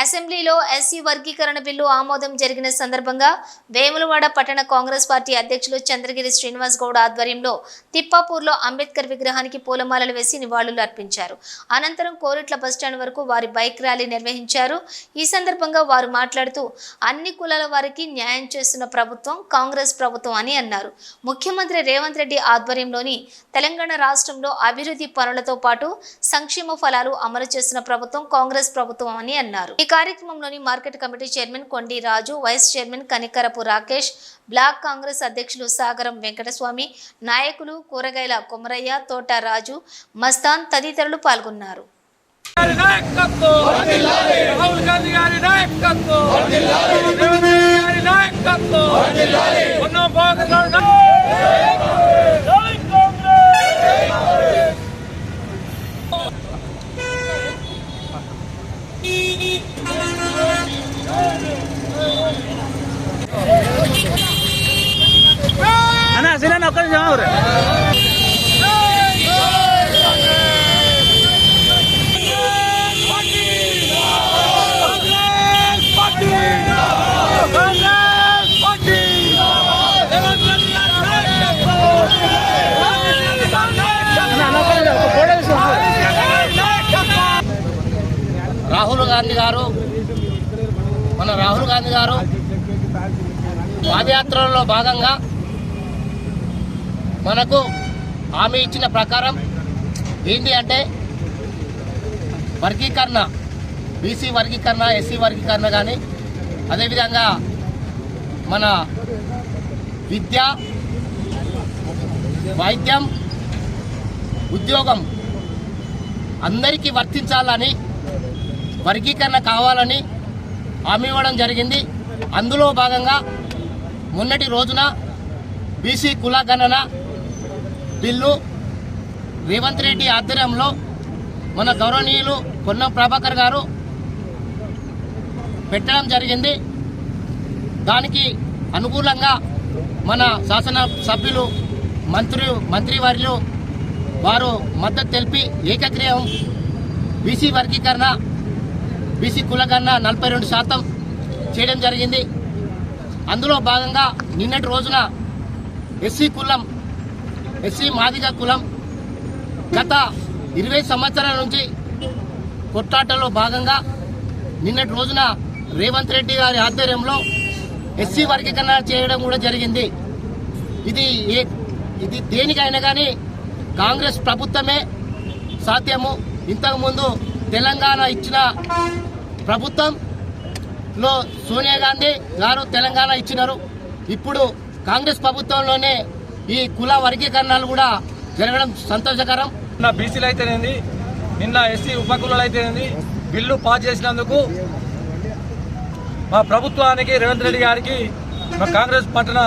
అసెంబ్లీలో ఎస్సీ వర్గీకరణ బిల్లు ఆమోదం జరిగిన సందర్భంగా వేములవాడ పట్టణ కాంగ్రెస్ పార్టీ అధ్యక్షులు చంద్రగిరి శ్రీనివాస్ గౌడ్ ఆధ్వర్యంలో తిప్పాపూర్లో అంబేద్కర్ విగ్రహానికి పూలమాలలు వేసి నివాళులు అర్పించారు. అనంతరం కోరిట్ల బస్టాండ్ వరకు వారి బైక్ ర్యాలీ నిర్వహించారు. ఈ సందర్భంగా వారు మాట్లాడుతూ అన్ని కులాల వారికి న్యాయం చేస్తున్న ప్రభుత్వం కాంగ్రెస్ ప్రభుత్వం అని అన్నారు. ముఖ్యమంత్రి రేవంత్ రెడ్డి ఆధ్వర్యంలోని తెలంగాణ రాష్ట్రంలో అభివృద్ధి పనులతో పాటు సంక్షేమ ఫలాలు అమలు చేస్తున్న ప్రభుత్వం కాంగ్రెస్ ప్రభుత్వం అని అన్నారు. ఈ కార్యక్రమంలోని market committee chairman Kondi Raju vice chairman Kanikarapu Rakesh block Congress అధ్యక్షులు సాగరం వెంకటస్వామి నాయకులు కూరగాయల కొమరయ్య తోట రాజు మస్తాన్ తదితరులు పాల్గొన్నారు. నాయకత్వం రాహుల్ గాంధీ గారి నాయకత్వం రేవంత్ రెడ్డి గారి నాయకత్వం ఉన్న భాగంగా జై కాంగ్రెస్ అన్న సినా ఒక్క నిమిషం ఆగురు. కాంగ్రెస్ పార్టీ కాంగ్రెస్ పార్టీ రేవంత్ రెడ్డి గారి నాయకత్వం అన్న, అన్న, ఒక్క నిమిషం. రాహుల్ గాంధీ గారు మన రాహుల్ గాంధీ గారు పాదయాత్రలో భాగంగా మనకు హామీ ఇచ్చిన ప్రకారం ఏంటి అంటే వర్గీకరణ బీసీ వర్గీకరణ ఎస్సీ వర్గీకరణ కానీ అదేవిధంగా మన విద్య వైద్యం ఉద్యోగం అందరికీ వర్తించాలని వర్గీకరణ కావాలని హామీ ఇవ్వడం జరిగింది. అందులో భాగంగా మొన్నటి రోజున బీసీ కుల గణన బిల్లు రేవంత్ రెడ్డి ఆధ్వర్యంలో మన గౌరవనీయులు కొన్నం ప్రభాకర్ గారు పెట్టడం జరిగింది. దానికి అనుకూలంగా మన శాసన సభ్యులు మంత్రి మంత్రివర్యులు వారు మద్దతు తెలిపి ఏకగ్రీవం బీసీ వర్గీకరణ బీసీ కులగన్న నలభై రెండు శాతం చేయడం జరిగింది. అందులో భాగంగా నిన్నటి రోజున ఎస్సీ కులం ఎస్సీ మాదిగ కులం గత ఇరవై సంవత్సరాల నుంచి కొట్లాటలో భాగంగా నిన్నటి రోజున రేవంత్ రెడ్డి గారి ఆధ్వర్యంలో ఎస్సీ వర్గీకరణ చేయడం కూడా జరిగింది. ఇది ఏ ఇది దేనికైనా కానీ కాంగ్రెస్ ప్రభుత్వమే సాధ్యము. ఇంతకుముందు తెలంగాణ ఇచ్చిన ప్రభుత్వంలో సోనియా గాంధీ గారు తెలంగాణ ఇచ్చినారు. ఇప్పుడు కాంగ్రెస్ ప్రభుత్వంలోనే ఈ కుల వర్గీకరణలు కూడా జరగడం సంతోషకరం. నిన్న బీసీలు అయితేనేది నిన్న ఎస్సీ ఉపకులాలు అయితేనేది బిల్లు పాస్ చేసినందుకు మా ప్రభుత్వానికి రేవంత్ రెడ్డి గారికి మా కాంగ్రెస్ పట్టణ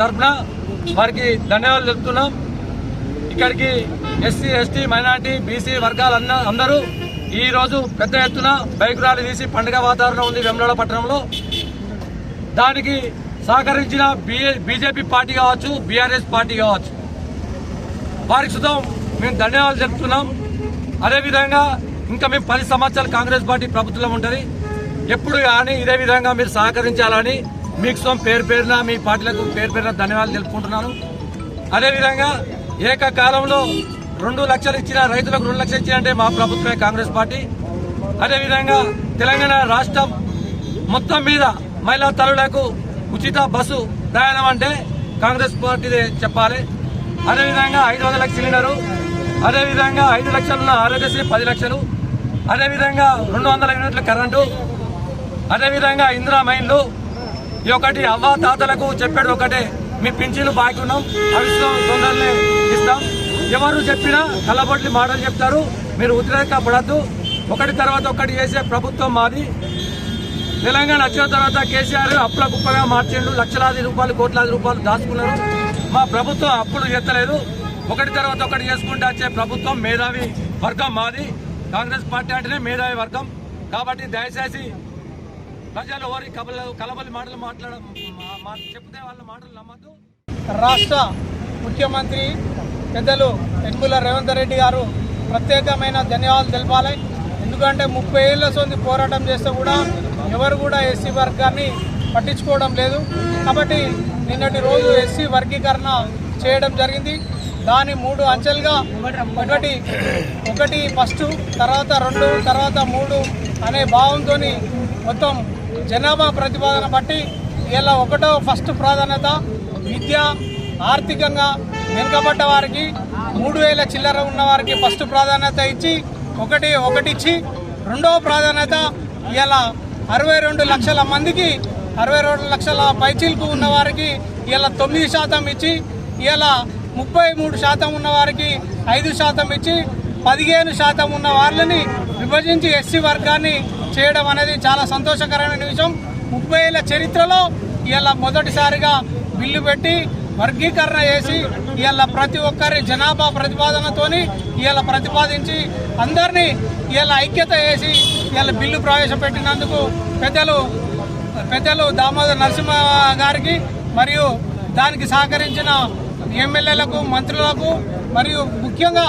తరఫున వారికి ధన్యవాదాలు చెప్తున్నాం ఇక్కడికి ఎస్సీ ఎస్టీ మైనార్టీ బీసీ వర్గాలన్న అందరూ ఈరోజు పెద్ద ఎత్తున బైక్ ర్యాలీ తీసి పండుగ వాతావరణం ఉంది వెమ్లవాడ పట్టణంలో. దానికి సహకరించిన బీజేపీ పార్టీ కావచ్చు బీఆర్ఎస్ పార్టీ కావచ్చు. వారికి సుతం మేము ధన్యవాదాలు చెప్తున్నాం. అదేవిధంగా ఇంకా మేము పది సంవత్సరాలు కాంగ్రెస్ పార్టీ ప్రభుత్వం ఉంటుంది. ఎప్పుడు కానీ ఇదే విధంగా మీరు సహకరించాలని మీకు సొం పేరు పేరున మీ పార్టీలకు పేరు పేరున ధన్యవాదాలు తెలుపుకుంటున్నాను. అదేవిధంగా ఏకకాలంలో రెండు లక్షలు ఇచ్చిన రైతులకు రెండు లక్షలు ఇచ్చినంటే మా ప్రభుత్వమే కాంగ్రెస్ పార్టీ. అదేవిధంగా తెలంగాణ రాష్ట్రం మొత్తం మీద మహిళా తల్లులకు ఉచిత బస్సు ప్రయాణం అంటే కాంగ్రెస్ పార్టీదే చెప్పాలి. అదేవిధంగా ఐదు వందల సిలిండరు అదేవిధంగా ఐదు లక్షలున్న ఆరోగ్యశ్రీ పది లక్షలు అదేవిధంగా రెండు వందల యూనిట్ల కరెంటు అదేవిధంగా ఇందిరా మైన్లు. ఈ ఒకటి అవ్వ తాతలకు చెప్పాడు ఒకటే మీ పింఛన్లు బాకీ ఉన్నాం అవి తొందరనే ఇస్తాం. ఎవరు చెప్పినా కళ్ళబొట్లి మాటలు చెప్తారు మీరు ఉద్రేక పడద్దు ఒకటి తర్వాత ఒకటి చేసే ప్రభుత్వం మాది. తెలంగాణ వచ్చిన తర్వాత కేసీఆర్ అప్పుల కుప్పగా మార్చిండు. లక్షలాది రూపాయలు కోట్లాది రూపాయలు దాచుకున్నారు. మా ప్రభుత్వం అప్పులు చేస్తలేదు. ఒకటి తర్వాత ఒకటి చేసుకుంటూ వచ్చే ప్రభుత్వం మేధావి వర్గం మాది. కాంగ్రెస్ పార్టీ అంటేనే మేధావి వర్గం. కాబట్టి దయచేసి ప్రజలు ఎవరి కబల కలబలి మాటలు మాట్లాడ చెప్తే వాళ్ళ మాటలు నమ్మద్దు. రాష్ట్ర ముఖ్యమంత్రి పెద్దలు యనమల రేవంత్ రెడ్డి గారు ప్రత్యేకమైన ధన్యవాదాలు తెలపాలి. ఎందుకంటే ముప్పై ఏళ్ళ సొంది పోరాటం చేస్తే కూడా ఎవరు కూడా ఎస్సీ వర్గాన్ని పట్టించుకోవడం లేదు. కాబట్టి నిన్నటి రోజు ఎస్సీ వర్గీకరణ చేయడం జరిగింది. దాని మూడు అంచెలుగా ఒకటి ఒకటి ఫస్ట్ తర్వాత రెండు తర్వాత మూడు అనే భావంతో మొత్తం జనాభా ప్రతిపాదన బట్టి ఇలా ఒకటో ఫస్ట్ ప్రాధాన్యత విద్య ఆర్థికంగా వెనుకబడ్డ వారికి మూడు వేల చిల్లర ఉన్న వారికి ఫస్ట్ ప్రాధాన్యత ఇచ్చి ఒకటి ఒకటిచ్చి రెండవ ప్రాధాన్యత ఇలా అరవై రెండు లక్షల మందికి అరవై రెండు లక్షల పైచీలకు ఉన్న వారికి ఇలా తొమ్మిది శాతం ఇచ్చి ఇలా ముప్పై మూడు శాతం ఉన్న వారికి ఐదు శాతం ఇచ్చి పదిహేను శాతం ఉన్న వాళ్ళని విభజించి ఎస్సీ వర్గాన్ని చేయడం అనేది చాలా సంతోషకరమైన విషయం. ముప్పై ఏళ్ళ చరిత్రలో ఇలా మొదటిసారిగా బిల్లు పెట్టి వర్గీకరణ చేసి ఇలా ప్రతి ఒక్కరి జనాభా ప్రతిపాదనతోని ఇలా ప్రతిపాదించి అందరినీ ఇలా ఐక్యత చేసి ఇలా బిల్లు ప్రవేశపెట్టినందుకు పెద్దలు పెద్దలు దామోదర్ నరసింహ గారికి మరియు దానికి సహకరించిన ఎమ్మెల్యేలకు మంత్రులకు మరియు ముఖ్యంగా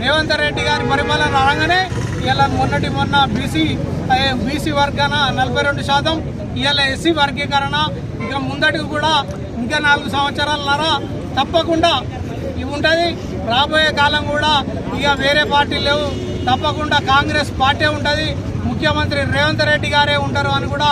రేవంత్ రెడ్డి గారి పరిపాలన రాగానే ఇలా మొన్నటి మొన్న బీసీ బీసీ వర్గాన నలభై రెండు శాతం ఇవాళ ఎస్సీ వర్గీకరణ ఇక ముందటికి కూడా ఇంకా నాలుగు సంవత్సరాలన్నర తప్పకుండా ఇవి ఉంటుంది. రాబోయే కాలం కూడా ఇక వేరే పార్టీ లేవు. తప్పకుండా కాంగ్రెస్ పార్టీ ఉంటుంది. ముఖ్యమంత్రి రేవంత్ రెడ్డి గారే ఉంటారు అని కూడా